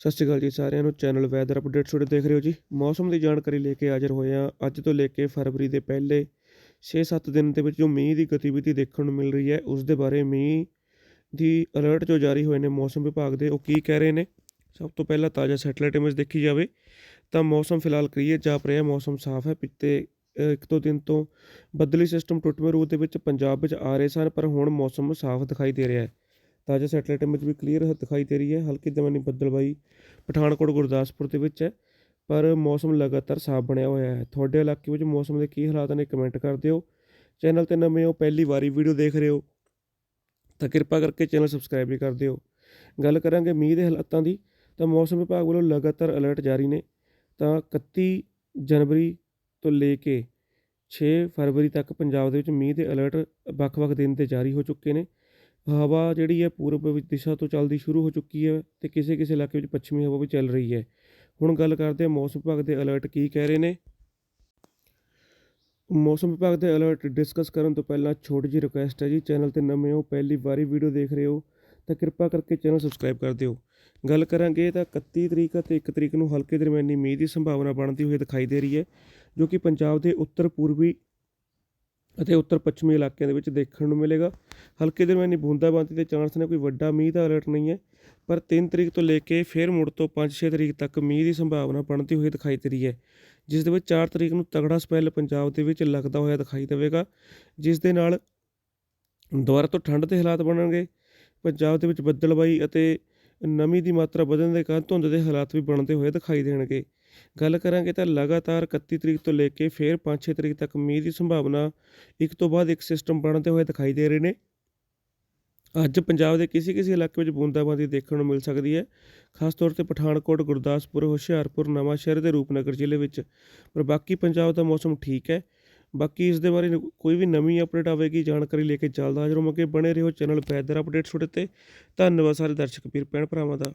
ਸਤਿ ਸ਼੍ਰੀ ਅਕਾਲ ਜੀ ਸਾਰਿਆਂ ਨੂੰ ਚੈਨਲ ਵੈਦਰ ਅਪਡੇਟਸ ਤੁਹਾਡੇ ਦੇਖ ਰਹੇ ਹੋ ਜੀ। ਮੌਸਮ ਦੀ ਜਾਣਕਾਰੀ ਲੈ ਕੇ ਹਾਜ਼ਰ ਹੋਏ ਹਾਂ। ਅੱਜ ਤੋਂ ਲੈ ਕੇ ਫਰਵਰੀ ਦੇ ਪਹਿਲੇ 6-7 ਦਿਨ ਦੇ ਵਿੱਚ ਜੋ ਮੀਂਹ ਦੀ ਗਤੀਵਿਧੀ ਦੇਖਣ ਨੂੰ ਮਿਲ ਰਹੀ ਹੈ, ਉਸ ਦੇ ਬਾਰੇ ਮੀਂਹ ਦੀ ਅਲਰਟ ਜੋ ਜਾਰੀ ਹੋਏ ਨੇ ਮੌਸਮ ਵਿਭਾਗ ਦੇ, ਉਹ ਕੀ ਕਹਿ ਰਹੇ ਨੇ? ਸਭ ਤੋਂ ਪਹਿਲਾਂ ਤਾਜ਼ਾ ਸੈਟਲਾਈਟ ਇਮੇਜ ਦੇਖੀ ਜਾਵੇ, ਤਾਂ ਮੌਸਮ ਫਿਲਹਾਲ ਕਲੀਅਰ ਜਾਪ ਰਿਹਾ, ਮੌਸਮ ਸਾਫ਼ ਹੈ। ਪਿੱਤੇ ਇੱਕ ਦੋ ਦਿਨ ਤੋਂ ਬੱਦਲੀ ਸਿਸਟਮ ਟੁੱਟਵੇਂ ਰੂਪ ਦੇ ਵਿੱਚ ਪੰਜਾਬ ਵਿੱਚ ਆ ਰਹੇ ਸਨ, ਪਰ ਹੁਣ ਮੌਸਮ ਸਾਫ਼ ਦਿਖਾਈ ਦੇ ਰਿਹਾ ਹੈ। ਤਾਜ਼ਾ ਸੈਟੇਲਾਈਟ ਇਮੇਜ ਵੀ ਕਲੀਅਰ ਦਿਖਾਈ ਦੇ ਰਹੀ ਹੈ। ਹਲਕੀ ਦਮਨੀ ਬੱਦਲਬਾਈ ਪਠਾਨਕੋਟ ਗੁਰਦਾਸਪੁਰ ਦੇ ਵਿੱਚ ਹੈ, ਪਰ ਮੌਸਮ ਲਗਾਤਾਰ ਸਾਫ਼ ਬਣਿਆ ਹੋਇਆ ਹੈ। ਤੁਹਾਡੇ ਇਲਾਕੇ ਵਿੱਚ ਮੌਸਮ ਦੇ ਕੀ ਹਾਲਾਤ ਨੇ ਕਮੈਂਟ ਕਰ ਦਿਓ। ਚੈਨਲ ਤੇ ਨਵੇਂ ਹੋ, ਪਹਿਲੀ ਵਾਰੀ ਵੀਡੀਓ ਦੇਖ ਰਹੇ ਹੋ, ਤਾਂ ਕਿਰਪਾ ਕਰਕੇ ਚੈਨਲ ਸਬਸਕ੍ਰਾਈਬ ਵੀ ਕਰ ਦਿਓ। ਗੱਲ ਕਰਾਂਗੇ ਮੀਂਹ ਦੇ ਹਾਲਾਤਾਂ ਦੀ, ਤਾਂ ਮੌਸਮ ਵਿਭਾਗ ਵੱਲੋਂ ਲਗਾਤਾਰ ਅਲਰਟ ਜਾਰੀ ਨੇ। ਤਾਂ 31 ਜਨਵਰੀ ਤੋਂ ਲੈ ਕੇ 6 ਫਰਵਰੀ ਤੱਕ ਪੰਜਾਬ ਦੇ ਵਿੱਚ ਮੀਂਹ ਦੇ ਅਲਰਟ ਵੱਖ-ਵੱਖ ਦਿਨ ਤੇ ਜਾਰੀ ਹੋ ਚੁੱਕੇ ਨੇ। ਹਵਾ ਜਿਹੜੀ ਹੈ ਪੂਰਬ ਵਿੱਚ ਦਿਸ਼ਾ ਤੋਂ ਚੱਲਦੀ ਸ਼ੁਰੂ ਹੋ ਚੁੱਕੀ ਹੈ ਅਤੇ ਕਿਸੇ ਕਿਸੇ ਇਲਾਕੇ ਵਿੱਚ ਪੱਛਮੀ ਹਵਾ ਵੀ ਚੱਲ ਰਹੀ ਹੈ। ਹੁਣ ਗੱਲ ਕਰਦੇ ਹਾਂ ਮੌਸਮ ਵਿਭਾਗ ਦੇ ਅਲਰਟ ਕੀ ਕਹਿ ਰਹੇ ਨੇ। ਮੌਸਮ ਵਿਭਾਗ ਦੇ ਅਲਰਟ ਡਿਸਕਸ ਕਰਨ ਤੋਂ ਪਹਿਲਾਂ ਛੋਟੀ ਜਿਹੀ ਰਿਕੁਐਸਟ ਹੈ ਜੀ ਚੈਨਲ ਤੇ ਨਵੇਂ ਹੋ, ਪਹਿਲੀ ਵਾਰੀ ਵੀਡੀਓ ਦੇਖ ਰਹੇ ਹੋ, ਤਾਂ ਕਿਰਪਾ ਕਰਕੇ ਚੈਨਲ ਸਬਸਕ੍ਰਾਈਬ ਕਰ ਦਿਓ। ਗੱਲ ਕਰਾਂਗੇ ਤਾਂ 31 ਤਰੀਕ ਅਤੇ 1 ਤਰੀਕ ਨੂੰ ਹਲਕੇ ਦਰਮਿਆਨੀ ਮੀਂਹ ਦੀ ਸੰਭਾਵਨਾ ਬਣਦੀ ਹੋਈ ਦਿਖਾਈ ਦੇ ਰਹੀ ਹੈ, ਜੋ ਕਿ ਪੰਜਾਬ ਦੇ ਉੱਤਰ ਪੂਰਬੀ ਅਤੇ ਉੱਤਰ ਪੱਛਮੀ ਇਲਾਕਿਆਂ ਦੇ ਵਿੱਚ ਦੇਖਣ ਨੂੰ ਮਿਲੇਗਾ। ਹਲਕੇ ਦਰਮਿਆਨੀ ਬੂੰਦਾਬਾਂਦੀ ਦੇ ਚਾਂਸ ਨੇ, ਕੋਈ ਵੱਡਾ ਮੀਂਹ ਦਾ ਅਲਰਟ ਨਹੀਂ ਹੈ, ਪਰ 3 ਤਰੀਕ ਤੋਂ ਲੈ ਕੇ ਫਿਰ ਮੁੜ ਤੋਂ 5-6 ਤਰੀਕ ਤੱਕ ਮੀਂਹ ਦੀ ਸੰਭਾਵਨਾ ਬਣਦੀ ਹੋਈ ਦਿਖਾਈ ਦੇ ਰਹੀ ਹੈ, ਜਿਸ ਦੇ ਵਿੱਚ 4 ਤਰੀਕ ਨੂੰ ਤਗੜਾ ਸਪੈਲ ਪੰਜਾਬ ਦੇ ਵਿੱਚ ਲੱਗਦਾ ਹੋਇਆ ਦਿਖਾਈ ਦੇਵੇਗਾ, ਜਿਸ ਦੇ ਨਾਲ ਦੁਬਾਰਾ ਤੋਂ ਠੰਡ ਦੇ ਹਾਲਾਤ ਬਣਨਗੇ। ਪੰਜਾਬ ਦੇ ਵਿੱਚ ਬੱਦਲਬਾਈ ਅਤੇ ਨਮੀ ਦੀ ਮਾਤਰਾ ਵਧਣ ਦੇ ਕਾਰਨ ਧੁੰਦ ਦੇ ਹਾਲਾਤ ਵੀ ਬਣਦੇ ਹੋਏ ਦਿਖਾਈ ਦੇਣਗੇ। ਗੱਲ ਕਰਾਂਗੇ ਤਾਂ ਲਗਾਤਾਰ 31 ਤਰੀਕ ਤੋਂ ਲੈ ਕੇ ਫਿਰ 5-6 ਤਰੀਕ ਤੱਕ ਮੀਂਹ ਦੀ ਸੰਭਾਵਨਾ ਇੱਕ ਤੋਂ ਬਾਅਦ ਇੱਕ ਸਿਸਟਮ ਬਣਦੇ ਹੋਏ ਦਿਖਾਈ ਦੇ ਰਹੇ ਨੇ। ਅੱਜ ਪੰਜਾਬ ਦੇ ਕਿਸੇ ਕਿਸੇ ਇਲਾਕੇ ਵਿੱਚ ਬੂੰਦਾਬਾਂਦੀ ਦੇਖਣ ਨੂੰ ਮਿਲ ਸਕਦੀ ਹੈ। ਖਾਸ ਤੌਰ ਤੇ ਪਠਾਨਕੋਟ, ਗੁਰਦਾਸਪੁਰ, ਹੁਸ਼ਿਆਰਪੁਰ, ਨਵਾਂਸ਼ਹਿਰ ਤੇ ਰੂਪਨਗਰ ਜ਼ਿਲ੍ਹੇ ਵਿੱਚ। ਪਰ ਬਾਕੀ ਪੰਜਾਬ ਦਾ ਮੌਸਮ ਠੀਕ ਹੈ। ਬਾਕੀ ਇਸ ਦੇ ਬਾਰੇ ਕੋਈ ਵੀ ਨਵੀਂ ਅਪਡੇਟ ਆਵੇਗੀ, ਜਾਣਕਾਰੀ ਲੈ ਕੇ ਜਲਦ ਹਾਜ਼ਰ ਹੋਵਾਂਗੇ। ਬਣੇ ਰਹੋ ਚੈਨਲ ਵੈਦਰ ਅਪਡੇਟਸ ਤੁਹਾਡੇ ਤੇ। ਧੰਨਵਾਦ ਸਾਰੇ ਦਰਸ਼ਕ, ਵੀਰ, ਭੈਣ ਭਰਾਵਾਂ ਦਾ।